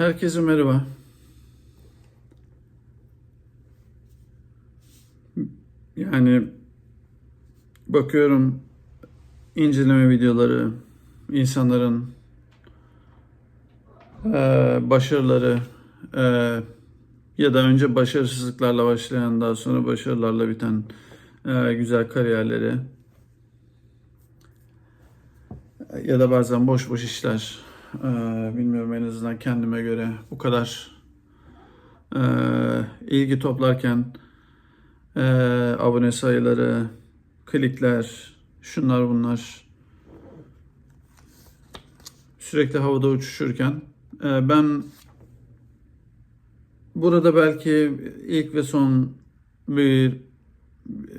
Herkese merhaba. Yani bakıyorum inceleme videoları, insanların eee, başarıları eee, ya da önce başarısızlıklarla başlayan daha sonra başarılarla biten eee, güzel kariyerleri ya da bazen boş boş işler. Eee, bilmiyorum en azından kendime göre bu kadar eee, ilgi toplarken eee, abone sayıları, klikler, şunlar bunlar sürekli havada uçuşurken eee, ben burada belki ilk ve son bir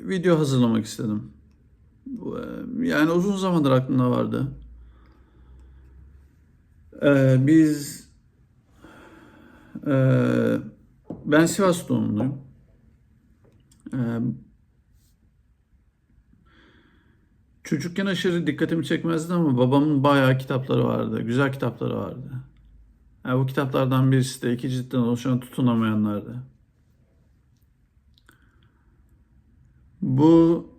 video hazırlamak istedim. Yani uzun zamandır aklımda vardı. Ee, biz ee, ben Sivas doğumluyum. Ee, çocukken aşırı dikkatimi çekmezdi ama babamın bayağı kitapları vardı. Güzel kitapları vardı. Yani bu kitaplardan birisi de iki ciltten oluşan tutunamayanlardı. Bu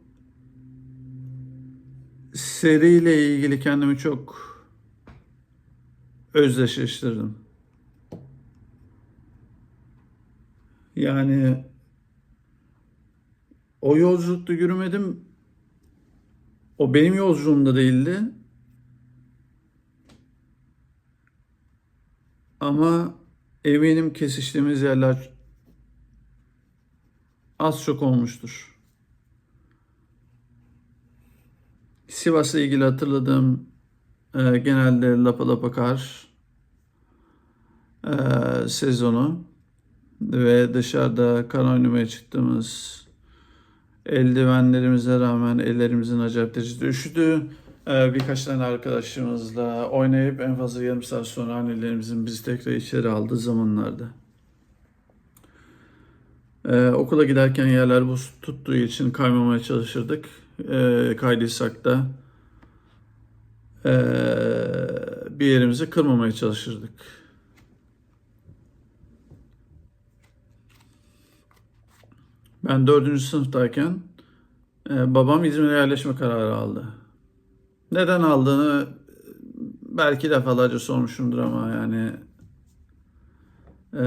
seriyle ilgili kendimi çok özdeşleştirdim. Yani o yolculukta yürümedim. O benim yolculuğumda değildi. Ama eminim kesiştiğimiz yerler az çok olmuştur. Sivas'la ilgili hatırladığım e, genelde Lapa Lapa Kar e, sezonu ve dışarıda kar oynamaya çıktığımız eldivenlerimize rağmen ellerimizin acayip derecede üşüdü. E, birkaç tane arkadaşımızla oynayıp en fazla yarım saat sonra annelerimizin bizi tekrar içeri aldığı zamanlardı. E, okula giderken yerler buz tuttuğu için kaymamaya çalışırdık. E, kaydıysak da bir yerimizi kırmamaya çalışırdık. Ben dördüncü sınıftayken e, babam İzmir'e yerleşme kararı aldı. Neden aldığını belki defalarca sormuşumdur ama yani e,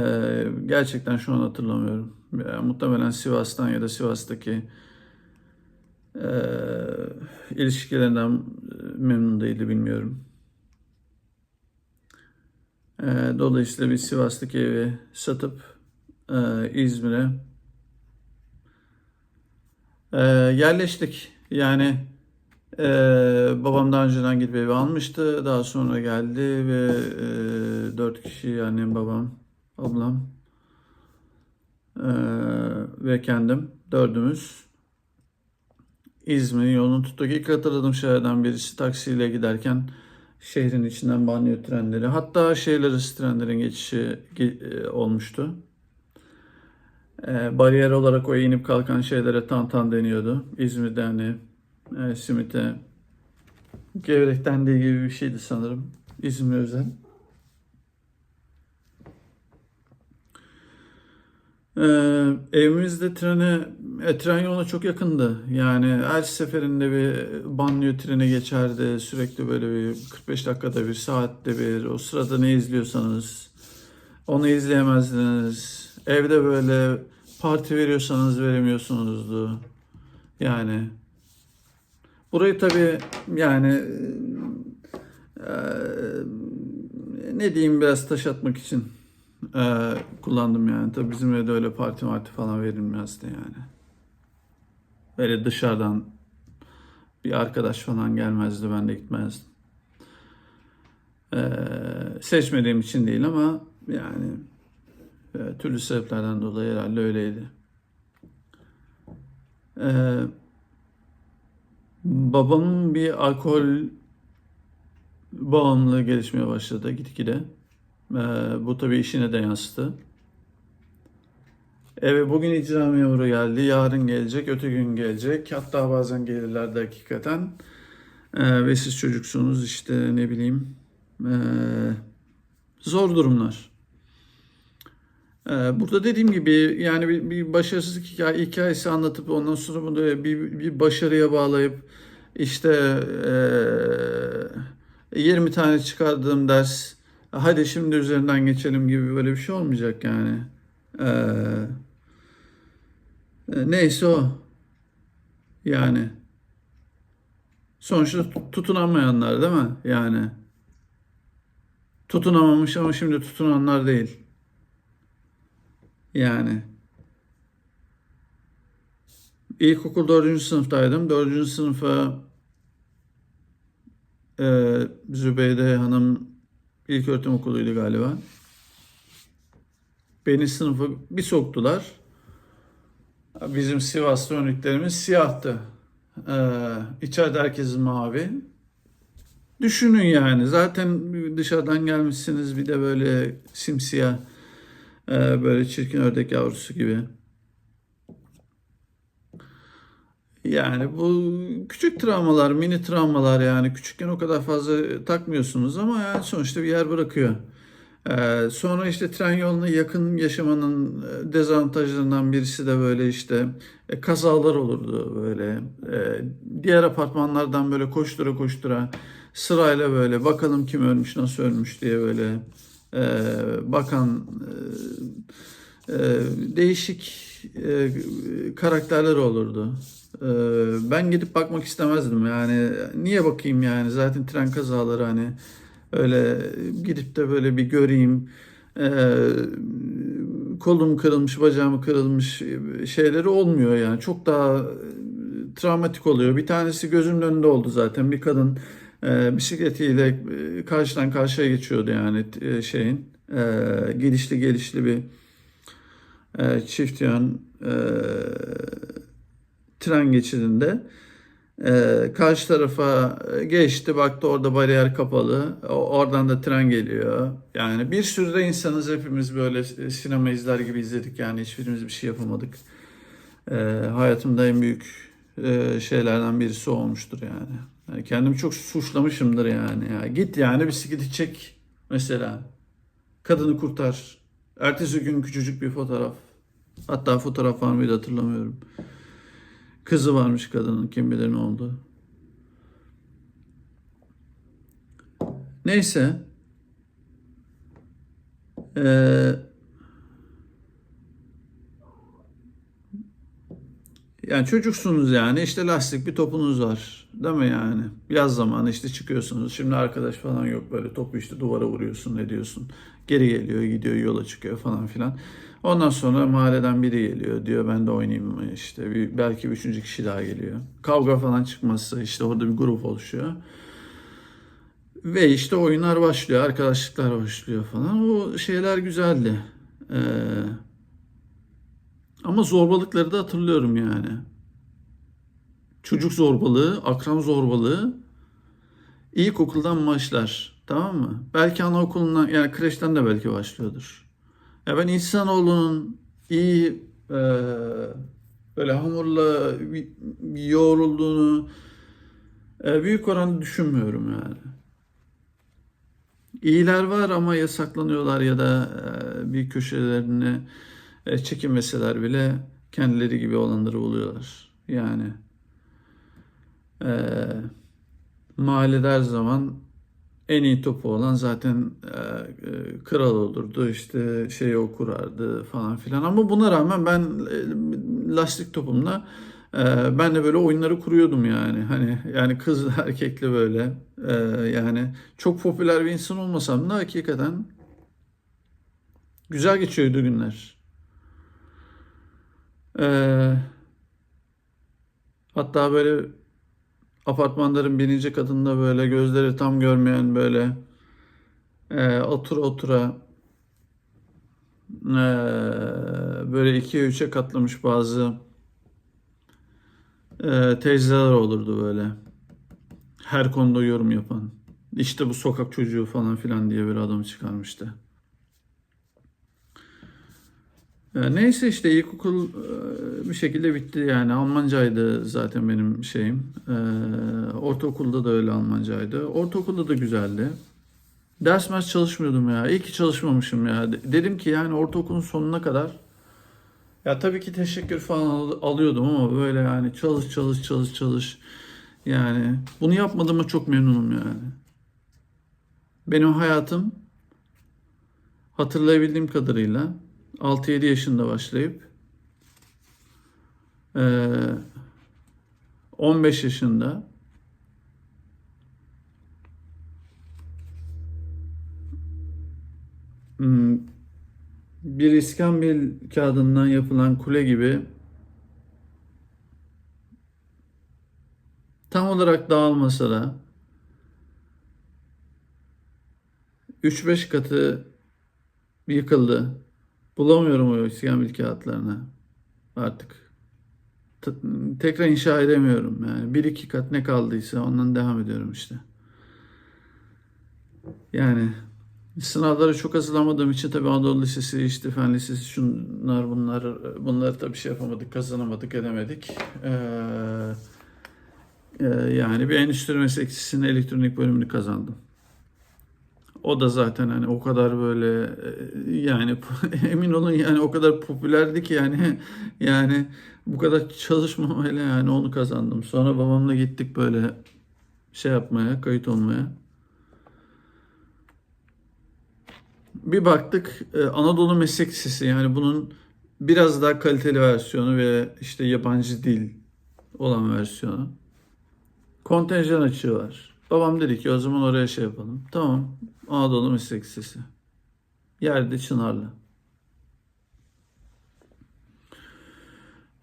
gerçekten şu an hatırlamıyorum. Muhtemelen Sivas'tan ya da Sivas'taki e, ilişkilerinden memnun değildi bilmiyorum. E, dolayısıyla biz Sivas'taki evi satıp e, İzmir'e e, yerleştik. Yani e, babam daha önceden gidip evi almıştı. Daha sonra geldi ve e, dört kişi annem, babam, ablam e, ve kendim dördümüz İzmir yolunu tuttuk. İlk hatırladığım şeylerden birisi taksiyle giderken şehrin içinden banyo trenleri hatta şehirler arası trenlerin geçişi ge- e, olmuştu. E, bariyer olarak o inip kalkan şeylere tantan deniyordu. İzmir'de hani e, simite gevrek dendiği gibi bir şeydi sanırım. İzmir özel. Ee, evimiz de trene, e, tren yoluna çok yakındı. Yani her seferinde bir banliyö treni geçerdi. Sürekli böyle bir 45 dakikada bir, saatte bir. O sırada ne izliyorsanız onu izleyemezdiniz. Evde böyle parti veriyorsanız veremiyorsunuzdu. Yani burayı tabii yani e, ne diyeyim biraz taş atmak için e, kullandım yani. Tabii bizim evde öyle parti marti falan verilmezdi yani. Böyle dışarıdan bir arkadaş falan gelmezdi ben de gitmezdim. E, seçmediğim için değil ama yani e, türlü sebeplerden dolayı herhalde öyleydi. E, babamın bir alkol bağımlılığı gelişmeye başladı gitgide. Ee, bu tabii işine de yansıdı. Eve bugün icra memuru geldi, yarın gelecek, öte gün gelecek. Hatta bazen gelirler de hakikaten. Ee, ve siz çocuksunuz işte ne bileyim. ee, zor durumlar. Ee, Burada dediğim gibi yani bir, bir başarısızlık hikaye, hikayesi anlatıp ondan sonra bunu bir, bir başarıya bağlayıp işte eee 20 tane çıkardığım ders hadi şimdi üzerinden geçelim gibi böyle bir şey olmayacak yani. Eee, e, neyse o. Yani sonuçta tut- tutunamayanlar değil mi? Yani tutunamamış ama şimdi tutunanlar değil. Yani ilkokul dördüncü sınıftaydım. Dördüncü sınıfa e, Zübeyde Hanım ilköğretim okuluydu galiba. Beni sınıfa bir soktular. Bizim Sivas'ta önlüklerimiz siyahtı. Ee, içeride herkes mavi. Düşünün yani zaten dışarıdan gelmişsiniz bir de böyle simsiyah e, böyle çirkin ördek yavrusu gibi. Yani bu küçük travmalar, mini travmalar yani küçükken o kadar fazla takmıyorsunuz ama yani sonuçta bir yer bırakıyor. Ee, sonra işte tren yoluna yakın yaşamanın e, dezavantajlarından birisi de böyle işte e, kazalar olurdu böyle. E, diğer apartmanlardan böyle koştura koştura sırayla böyle bakalım kim ölmüş nasıl ölmüş diye böyle e, bakan e, e, değişik e, karakterler olurdu. E, ben gidip bakmak istemezdim. Yani niye bakayım yani? Zaten tren kazaları hani öyle gidip de böyle bir göreyim. E, kolum kırılmış bacağım kırılmış şeyleri olmuyor yani. Çok daha travmatik oluyor. Bir tanesi gözümün önünde oldu zaten. Bir kadın e, bisikletiyle e, karşıdan karşıya geçiyordu yani e, şeyin. E, gelişli gelişli bir e, çift yön e, tren geçidinde. E, karşı tarafa geçti baktı orada bariyer kapalı. Oradan da tren geliyor. Yani bir sürü de insanız hepimiz böyle sinema izler gibi izledik. Yani hiçbirimiz bir şey yapamadık. E, hayatımda en büyük e, şeylerden birisi olmuştur yani. Yani kendimi çok suçlamışımdır yani ya. Git yani bisikleti çek mesela. Kadını kurtar. Ertesi gün küçücük bir fotoğraf. Hatta fotoğraf var mıydı hatırlamıyorum Kızı varmış kadının kim bilir ne oldu. Neyse. Ee, yani çocuksunuz yani işte lastik bir topunuz var. Değil mi yani? Yaz zamanı işte çıkıyorsunuz. Şimdi arkadaş falan yok böyle topu işte duvara vuruyorsun ne diyorsun. Geri geliyor gidiyor yola çıkıyor falan filan. Ondan sonra mahalleden biri geliyor diyor ben de oynayayım işte bir, belki bir üçüncü kişi daha geliyor. Kavga falan çıkmazsa işte orada bir grup oluşuyor. Ve işte oyunlar başlıyor, arkadaşlıklar başlıyor falan. O şeyler güzeldi. Ee, ama zorbalıkları da hatırlıyorum yani. Çocuk zorbalığı, akran zorbalığı ilkokuldan başlar. Tamam mı? Belki anaokulundan yani kreşten de belki başlıyordur. Ya ben insanoğlunun iyi e, böyle hamurla yoğrulduğunu e, büyük oranda düşünmüyorum yani. İyiler var ama yasaklanıyorlar ya da e, bir köşelerine e, çekinmeseler bile kendileri gibi olanları buluyorlar. Yani e, mahallede her zaman en iyi topu olan zaten e, e, kral olurdu işte şeyi o kurardı falan filan ama buna rağmen ben e, lastik topumla e, ben de böyle oyunları kuruyordum yani hani yani kız erkekli böyle e, yani çok popüler bir insan olmasam da hakikaten güzel geçiyordu günler. E, hatta böyle apartmanların birinci katında böyle gözleri tam görmeyen böyle e, otura otura e, böyle ikiye üçe katlamış bazı e, teyzeler olurdu böyle. Her konuda yorum yapan. İşte bu sokak çocuğu falan filan diye bir adam çıkarmıştı. E, Neyse işte ilkokul e, bir şekilde bitti yani Almancaydı zaten benim şeyim. E, Ortaokulda da öyle Almancaydı. Ortaokulda da güzeldi. Ders mers çalışmıyordum ya. İyi ki çalışmamışım ya. De- Dedim ki yani ortaokulun sonuna kadar ya tabii ki teşekkür falan al- alıyordum ama böyle yani çalış çalış çalış çalış. Yani bunu yapmadığıma çok memnunum yani. Benim hayatım hatırlayabildiğim kadarıyla 6-7 yaşında başlayıp eee, 15 yaşında hmm, bir iskambil kağıdından yapılan kule gibi tam olarak dağılmasa da 3-5 katı yıkıldı. Bulamıyorum o iskambil kağıtlarını artık. Tekrar inşa edemiyorum yani. Bir iki kat ne kaldıysa ondan devam ediyorum işte. Yani sınavlara çok hazırlamadığım için tabii Anadolu Lisesi, işte Fen Lisesi, şunlar bunlar bunları tabii şey yapamadık, kazanamadık, edemedik. Ee, e, yani bir endüstri meslekçisinin elektronik bölümünü kazandım. O da zaten hani o kadar böyle e, yani emin olun yani o kadar popülerdi ki yani yani bu kadar çalışmamayla yani onu kazandım. Sonra babamla gittik böyle şey yapmaya, kayıt olmaya. Bir baktık e, Anadolu Meslek Lisesi yani bunun biraz daha kaliteli versiyonu ve işte yabancı dil olan versiyonu. Kontenjan açığı var. Babam dedi ki o zaman oraya şey yapalım. Tamam. Anadolu Meslek Lisesi. Yerde Çınarlı.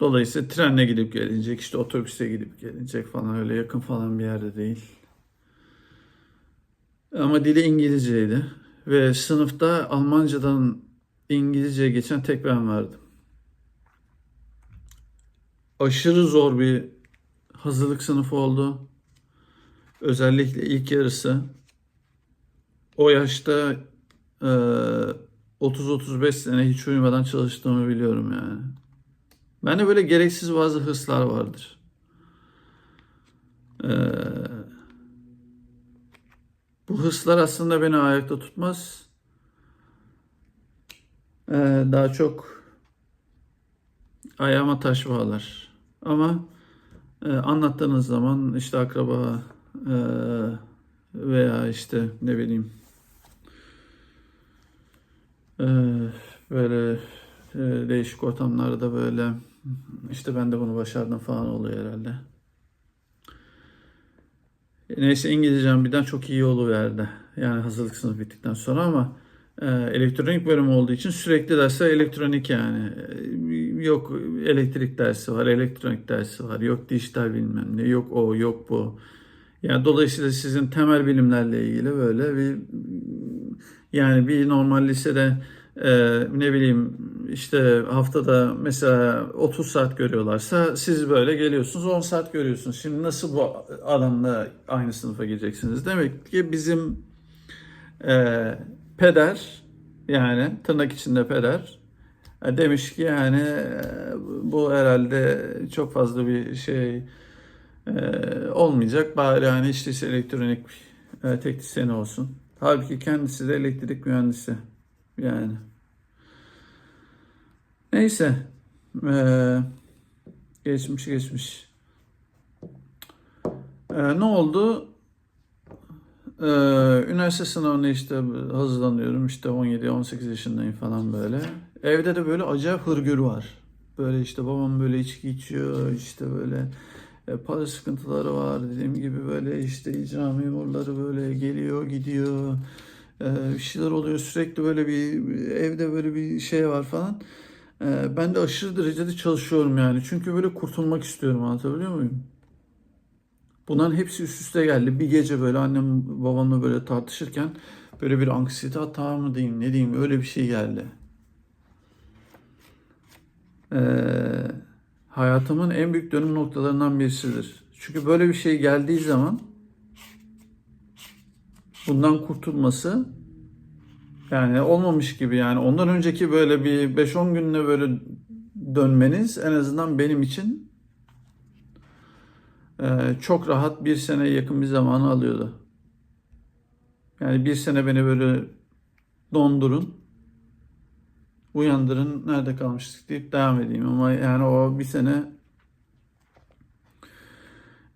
Dolayısıyla trenle gidip gelinecek, işte otobüse gidip gelinecek falan öyle yakın falan bir yerde değil. Ama dili İngilizceydi ve sınıfta Almancadan İngilizceye geçen tek ben vardım. Aşırı zor bir hazırlık sınıfı oldu. Özellikle ilk yarısı. O yaşta e, 30-35 sene hiç uyumadan çalıştığımı biliyorum yani. Bende böyle gereksiz bazı hırslar vardır. Ee, bu hırslar aslında beni ayakta tutmaz. Ee, daha çok ayağıma taş bağlar. Ama e, anlattığınız zaman işte akraba veya işte ne bileyim e, böyle e, değişik ortamlarda böyle işte ben de bunu başardım falan oluyor herhalde. Neyse İngilizcem birden çok iyi oluverdi. Yani hazırlık sınıfı bittikten sonra ama e, elektronik bölüm olduğu için sürekli dersler elektronik yani. E, yok elektrik dersi var, elektronik dersi var, yok dijital bilmem ne, yok o, yok bu. Yani dolayısıyla sizin temel bilimlerle ilgili böyle bir yani bir normal lisede e, ne bileyim işte haftada mesela 30 saat görüyorlarsa siz böyle geliyorsunuz 10 saat görüyorsunuz. Şimdi nasıl bu adamla aynı sınıfa gireceksiniz? Demek ki bizim e, peder yani tırnak içinde peder e, demiş ki yani e, bu herhalde çok fazla bir şey e, olmayacak. Bari hiç değilse elektronik e, teknisyeni olsun. Halbuki kendisi de elektrik mühendisi. Yani. Neyse. Ee, geçmiş geçmiş. Ee, ne oldu? Ee, üniversite sınavına işte hazırlanıyorum. İşte 17-18 yaşındayım falan böyle. Evde de böyle acayip hırgür var. Böyle işte babam böyle içki içiyor. işte böyle e, para sıkıntıları var. Dediğim gibi böyle işte icra memurları böyle geliyor gidiyor. Ee, bir şeyler oluyor. Sürekli böyle bir evde böyle bir şey var falan. Ee, ben de aşırı derecede çalışıyorum yani. Çünkü böyle kurtulmak istiyorum anlatabiliyor muyum? Bunların hepsi üst üste geldi. Bir gece böyle annem babamla böyle tartışırken böyle bir anksiyete hata mı diyeyim ne diyeyim öyle bir şey geldi. Ee, hayatımın en büyük dönüm noktalarından birisidir. Çünkü böyle bir şey geldiği zaman bundan kurtulması yani olmamış gibi yani ondan önceki böyle bir 5-10 günle böyle dönmeniz en azından benim için e, çok rahat bir seneye yakın bir zamanı alıyordu. Yani bir sene beni böyle dondurun. Uyandırın nerede kalmıştık deyip devam edeyim. Ama yani o bir sene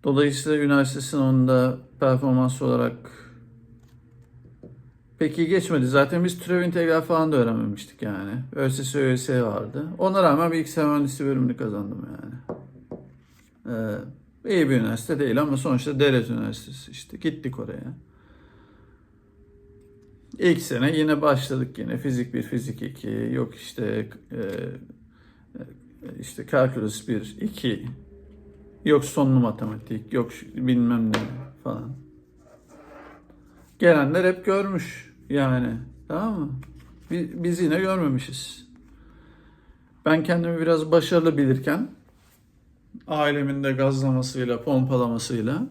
Dolayısıyla üniversite sınavında performans olarak pek iyi geçmedi. Zaten biz türev integral falan da öğrenmemiştik yani. ÖSS, ÖSS vardı. Ona rağmen bilgisayar mühendisliği bölümünü kazandım yani. Ee, iyi bir üniversite değil ama sonuçta devlet üniversitesi işte. Gittik oraya. İlk sene yine başladık yine fizik 1, fizik 2, yok işte e, e, işte kalkülüs 1, 2, yok sonlu matematik, yok bilmem ne falan. Gelenler hep görmüş yani tamam mı? Bi- Biz yine görmemişiz. Ben kendimi biraz başarılı bilirken ailemin de gazlamasıyla, pompalamasıyla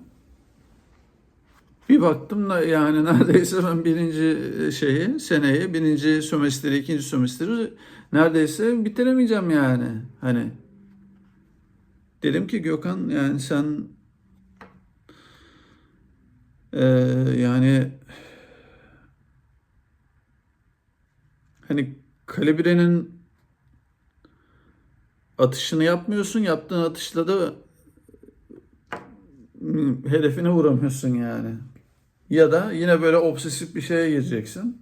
bir baktım da yani neredeyse ben birinci şeyi, seneyi, birinci sömestri, ikinci sömestri neredeyse bitiremeyeceğim yani. Hani dedim ki Gökhan yani sen eee, yani hani kalibrenin atışını yapmıyorsun, yaptığın atışla da hmm, hedefine vuramıyorsun yani. Ya da yine böyle obsesif bir şeye gireceksin.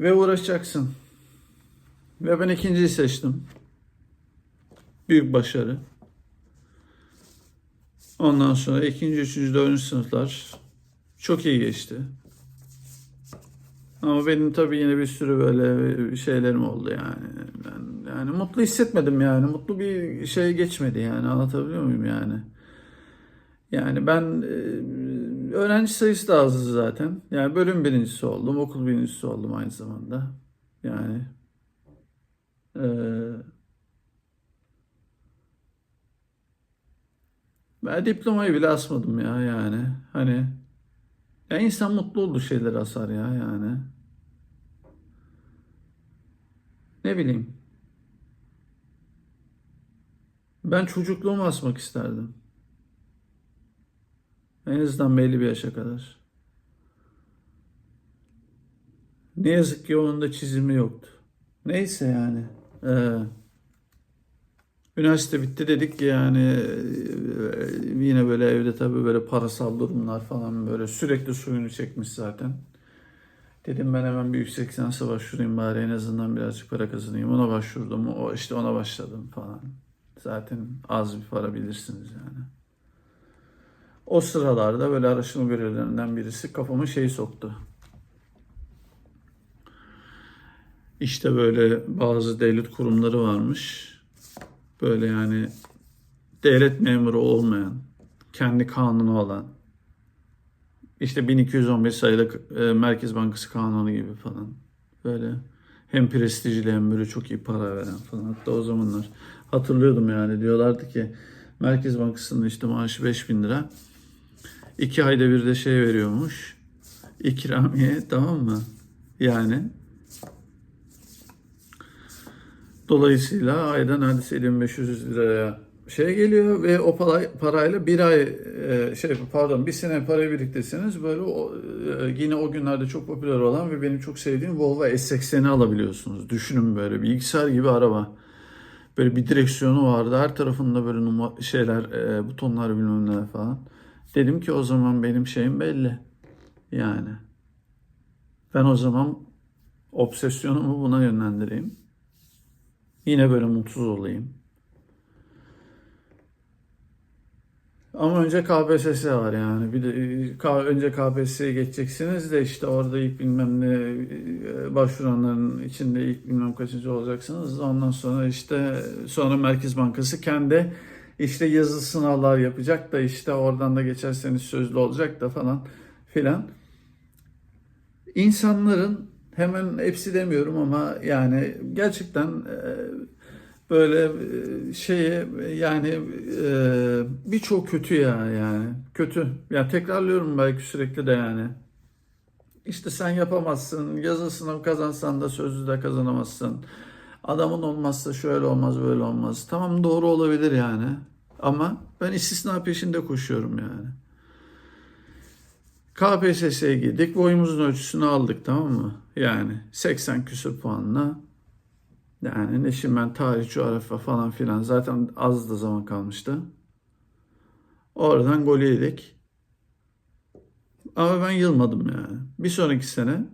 Ve uğraşacaksın. Ve ben ikinciyi seçtim. Büyük başarı. Ondan sonra ikinci, üçüncü, dördüncü sınıflar çok iyi geçti. Ama benim tabii yine bir sürü böyle şeylerim oldu yani. Ben, yani mutlu hissetmedim yani. Mutlu bir şey geçmedi yani. Anlatabiliyor muyum yani? Yani ben e, öğrenci sayısı da azdı zaten. Yani bölüm birincisi oldum, okul birincisi oldum aynı zamanda. Yani e, ben diplomayı bile asmadım ya yani. Hani ya insan mutlu olduğu şeyler asar ya yani. Ne bileyim. Ben çocukluğumu asmak isterdim. En azından belli bir yaşa kadar. Ne yazık ki onun da çizimi yoktu. Neyse yani. Ee, üniversite bitti dedik ki yani e, yine böyle evde tabii böyle parasal durumlar falan böyle sürekli suyunu çekmiş zaten. Dedim ben hemen bir yüksek lisansa başvurayım bari en azından birazcık para kazanayım. Ona başvurdum. O işte ona başladım falan. Zaten az bir para bilirsiniz yani. O sıralarda böyle araştırma görevlerinden birisi kafama şey soktu. İşte böyle bazı devlet kurumları varmış. Böyle yani devlet memuru olmayan, kendi kanunu olan, işte 1215 sayılı e, Merkez Bankası kanunu gibi falan. Böyle hem prestijli hem böyle çok iyi para veren falan. Hatta o zamanlar hatırlıyordum yani diyorlardı ki Merkez Bankası'nın işte maaşı 5000 lira. İki ayda bir de şey veriyormuş. İkramiye tamam mı? Yani dolayısıyla ayda neredeyse 7500 liraya şey geliyor ve o para, parayla bir ay e, şey pardon bir sene para biriktirseniz böyle e, yine o günlerde çok popüler olan ve benim çok sevdiğim Volvo S80'i alabiliyorsunuz. Düşünün böyle bilgisayar gibi araba. Böyle bir direksiyonu vardı. Her tarafında böyle şeyler, e, butonlar bilmem neler falan. Dedim ki o zaman benim şeyim belli. Yani. Ben o zaman obsesyonumu buna yönlendireyim. Yine böyle mutsuz olayım. Ama önce KPSS var yani. Bir de e, önce KPSS'ye geçeceksiniz de işte orada ilk bilmem ne e, başvuranların içinde ilk bilmem kaçıncı olacaksınız. Ondan sonra işte sonra Merkez Bankası kendi işte yazılı sınavlar yapacak da işte oradan da geçerseniz sözlü olacak da falan filan. İnsanların hemen hepsi demiyorum ama yani gerçekten e, böyle e, şeye yani e, birçok kötü ya yani kötü. Ya tekrarlıyorum belki sürekli de yani. İşte sen yapamazsın, yazılı sınav kazansan da sözlü de kazanamazsın. Adamın olmazsa şöyle olmaz, böyle olmaz. Tamam doğru olabilir yani. Ama ben istisna peşinde koşuyorum yani. KPSS'ye girdik. Boyumuzun ölçüsünü aldık tamam mı? Yani 80 küsur puanla. Yani ne şimdi ben tarih, coğrafya falan filan zaten az da zaman kalmıştı. Oradan gol yedik. Ama ben yılmadım yani. Bir sonraki sene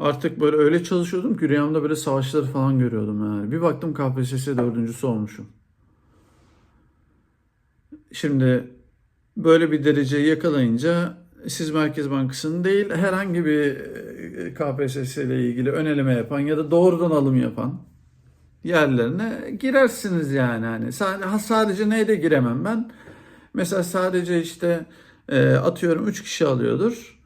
artık böyle öyle çalışıyordum ki rüyamda böyle savaşları falan görüyordum yani. Bir baktım KPSS dördüncüsü olmuşum. Şimdi böyle bir dereceyi yakalayınca siz Merkez Bankası'nın değil herhangi bir e, KPSS ile ilgili ön eleme yapan ya da doğrudan alım yapan yerlerine girersiniz yani. Hani sadece, neyde giremem ben? Mesela sadece işte e, atıyorum 3 kişi alıyordur.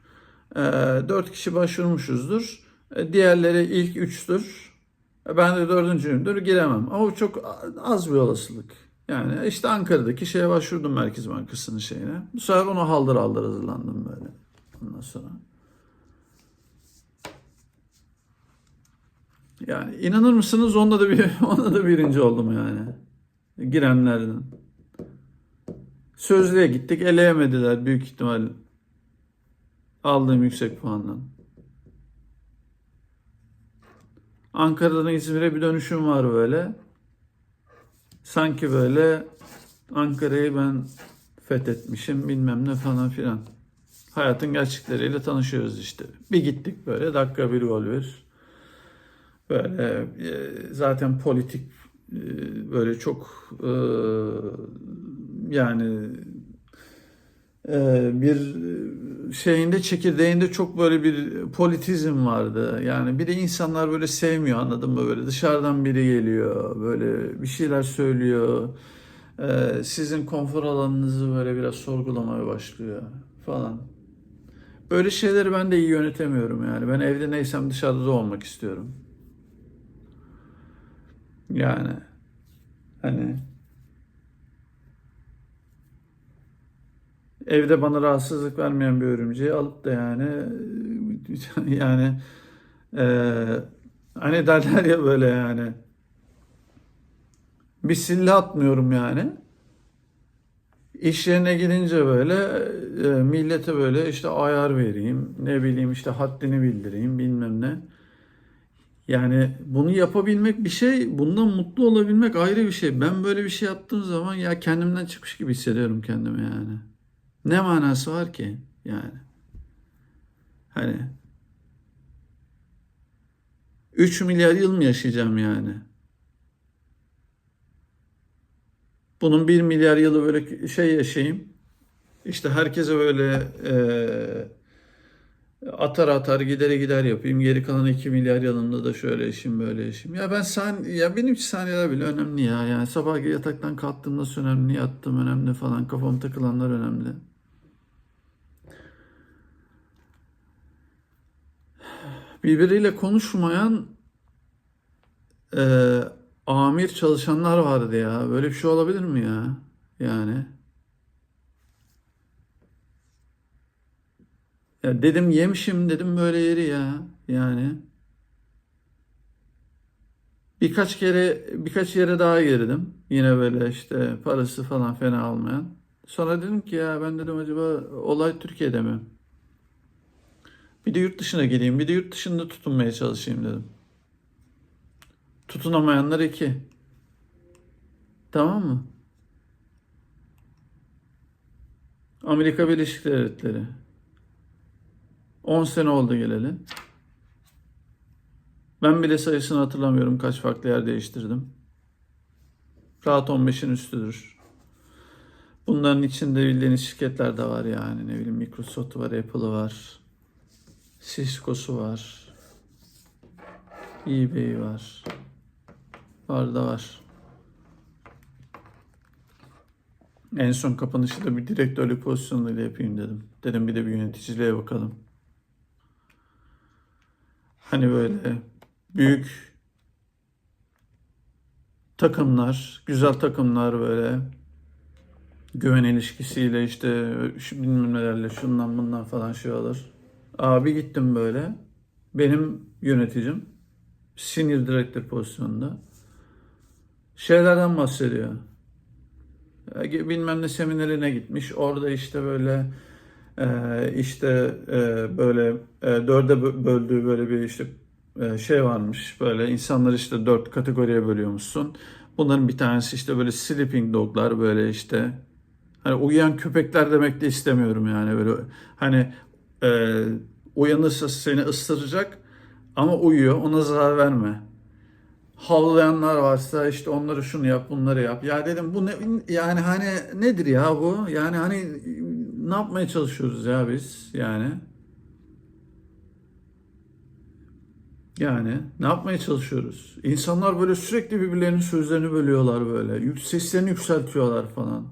E, 4 kişi başvurmuşuzdur. E, diğerleri ilk 3'tür. E, ben de dördüncüyümdür giremem. Ama çok az bir olasılık. Yani işte Ankara'daki şeye başvurdum Merkez Bankası'nın şeyine. Bu sefer ona haldır haldır hazırlandım böyle. Ondan sonra. Yani inanır mısınız onda da bir onda da birinci oldum yani. Girenlerden. Sözlüğe gittik eleyemediler büyük ihtimal aldığım yüksek puandan. Ankara'dan İzmir'e bir dönüşüm var böyle. Sanki böyle Ankara'yı ben fethetmişim bilmem ne falan filan. Hayatın gerçekleriyle tanışıyoruz işte. Bir gittik böyle dakika bir gol bir. Böyle e, zaten politik e, böyle çok e, yani bir şeyinde çekirdeğinde çok böyle bir politizm vardı. Yani bir de insanlar böyle sevmiyor anladın mı? Böyle dışarıdan biri geliyor, böyle bir şeyler söylüyor. E, sizin konfor alanınızı böyle biraz sorgulamaya başlıyor falan. Böyle şeyleri ben de iyi yönetemiyorum yani. Ben evde neysem dışarıda da olmak istiyorum. Yani hani evde bana rahatsızlık vermeyen bir örümceği alıp da yani yani eee hani derler ya böyle yani bir sille atmıyorum yani. İş yerine gidince böyle e, millete böyle işte ayar vereyim, ne bileyim işte haddini bildireyim bilmem ne. Yani bunu yapabilmek bir şey, bundan mutlu olabilmek ayrı bir şey. Ben böyle bir şey yaptığım zaman ya kendimden çıkmış gibi hissediyorum kendimi yani. Ne manası var ki yani? Hani 3 milyar yıl mı yaşayacağım yani? Bunun 1 milyar yılı böyle şey yaşayayım. İşte herkese böyle eee atar atar gidere gider yapayım. Geri kalan 2 milyar yılında da şöyle işim böyle işim. Ya ben san ya benim için saniyeler bile önemli ya. Yani sabah yataktan kalktığım nasıl önemli, yattığım önemli falan. Kafam takılanlar önemli. Birbiriyle konuşmayan e, amir çalışanlar vardı ya. Böyle bir şey olabilir mi ya? Yani. Ya dedim yemişim dedim böyle yeri ya. Yani. Birkaç kere birkaç yere daha girdim. Yine böyle işte parası falan fena almayan. Sonra dedim ki ya ben dedim acaba olay Türkiye'de mi? Bir de yurt dışına gideyim. Bir de yurt dışında tutunmaya çalışayım dedim. Tutunamayanlar iki. Tamam mı? Amerika Birleşik Devletleri. 10 sene oldu geleli. Ben bile sayısını hatırlamıyorum kaç farklı yer değiştirdim. Rahat 15'in üstüdür. Bunların içinde bildiğiniz şirketler de var yani. Ne bileyim Microsoft var, Apple'ı var. Cisco'su var. eBay var. Var da var. En son kapanışı da bir direktörlük pozisyonuyla yapayım dedim. Dedim bir de bir yöneticiliğe bakalım. Hani böyle büyük takımlar, güzel takımlar böyle güven ilişkisiyle işte şu bilmem nelerle şundan bundan falan şey olur. Abi gittim böyle. Benim yöneticim senior director pozisyonunda şeylerden bahsediyor. Bilmem ne seminerine gitmiş. Orada işte böyle e, işte e, böyle e, dörde bö- böldüğü böyle bir işte şey varmış. Böyle insanları işte dört kategoriye bölüyormuşsun. Bunların bir tanesi işte böyle sleeping doglar böyle işte hani uyuyan köpekler demek de istemiyorum yani böyle hani e, uyanırsa seni ısıracak ama uyuyor ona zarar verme. Havlayanlar varsa işte onları şunu yap bunları yap. Ya dedim bu ne yani hani nedir ya bu? Yani hani ne yapmaya çalışıyoruz ya biz yani? Yani ne yapmaya çalışıyoruz? İnsanlar böyle sürekli birbirlerinin sözlerini bölüyorlar böyle. Seslerini yükseltiyorlar falan.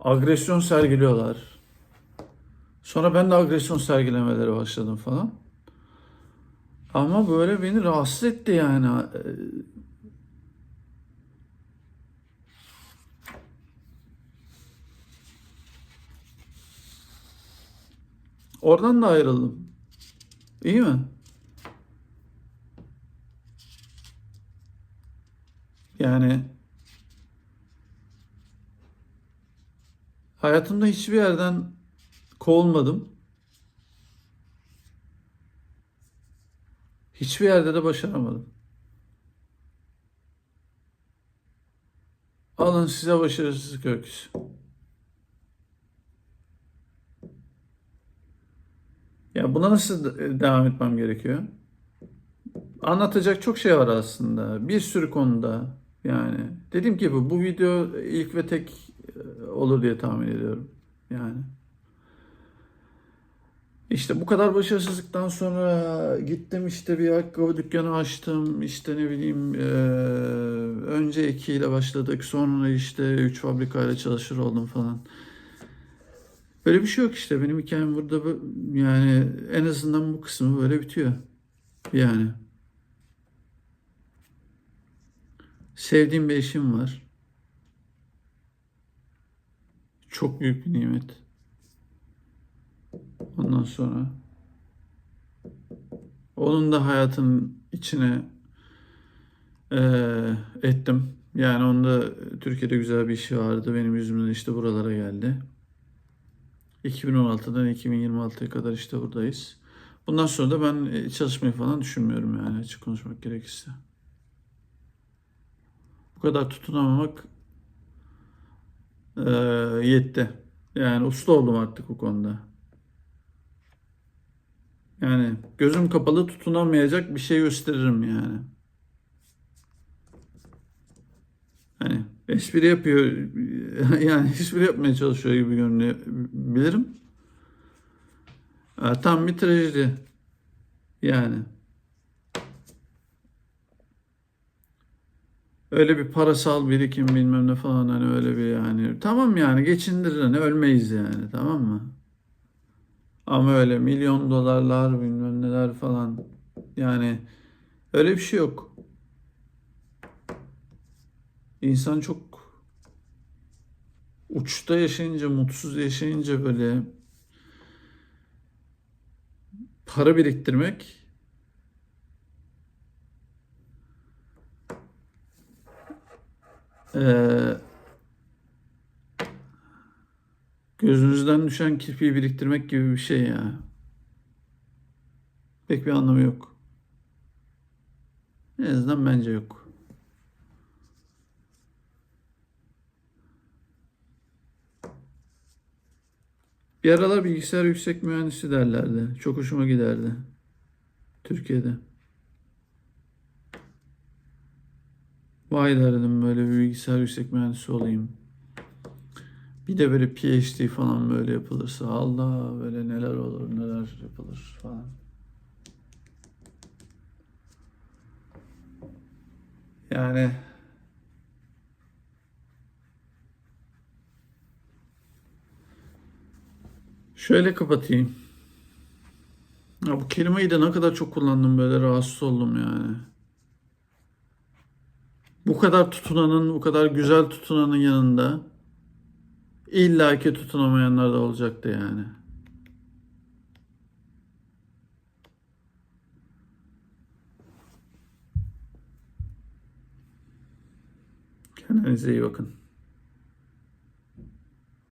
Agresyon sergiliyorlar. Sonra ben de agresyon sergilemelere başladım falan. Ama böyle beni rahatsız etti yani. Oradan da ayrıldım. İyi mi? Yani hayatımda hiçbir yerden kovulmadım. Hiçbir yerde de başaramadım. Alın size başarısızlık öyküsü. Ya buna nasıl de- devam etmem gerekiyor? Anlatacak çok şey var aslında. Bir sürü konuda. Yani dediğim gibi bu video ilk ve tek e, olur diye tahmin ediyorum. Yani. İşte bu kadar başarısızlıktan sonra gittim işte bir ayakkabı dükkanı açtım. İşte ne bileyim eee, önce iki ile başladık. Sonra işte üç fabrikayla çalışır oldum falan. Böyle bir şey yok işte. Benim hikayem burada yani en azından bu kısmı böyle bitiyor. Yani sevdiğim bir eşim var. Çok büyük bir nimet. Ondan sonra onun da hayatın içine eee, ettim. Yani onda Türkiye'de güzel bir işi vardı. Benim yüzümden işte buralara geldi. 2016'dan 2026'ya kadar işte buradayız. Bundan sonra da ben e, çalışmayı falan düşünmüyorum yani açık konuşmak gerekirse. Bu kadar tutunamamak eee, yetti. Yani usta oldum artık bu konuda. Yani gözüm kapalı tutunamayacak bir şey gösteririm yani. Hani espri yapıyor yani espri yapmaya çalışıyor gibi görünebilirim. Ha, tam bir trajedi yani. Öyle bir parasal birikim bilmem ne falan hani öyle bir yani. Tamam yani geçindirir hani ölmeyiz yani tamam mı? Ama öyle milyon dolarlar bilmem neler falan yani öyle bir şey yok. İnsan çok uçta yaşayınca, mutsuz yaşayınca böyle para biriktirmek eee, gözünüzden düşen kirpiği biriktirmek gibi bir şey ya. Pek bir anlamı yok. En azından bence yok. Bir aralar bilgisayar yüksek mühendisi derlerdi. Çok hoşuma giderdi. Türkiye'de. Vay derdim böyle bir bilgisayar yüksek mühendisi olayım. Bir de böyle PhD falan böyle yapılırsa Allah böyle neler olur neler yapılır falan. Yani şöyle kapatayım. Ya bu kelimeyi de ne kadar çok kullandım böyle rahatsız oldum yani. Bu kadar tutunanın, bu kadar güzel tutunanın yanında illaki tutunamayanlar da olacaktı yani. Kendinize iyi bakın.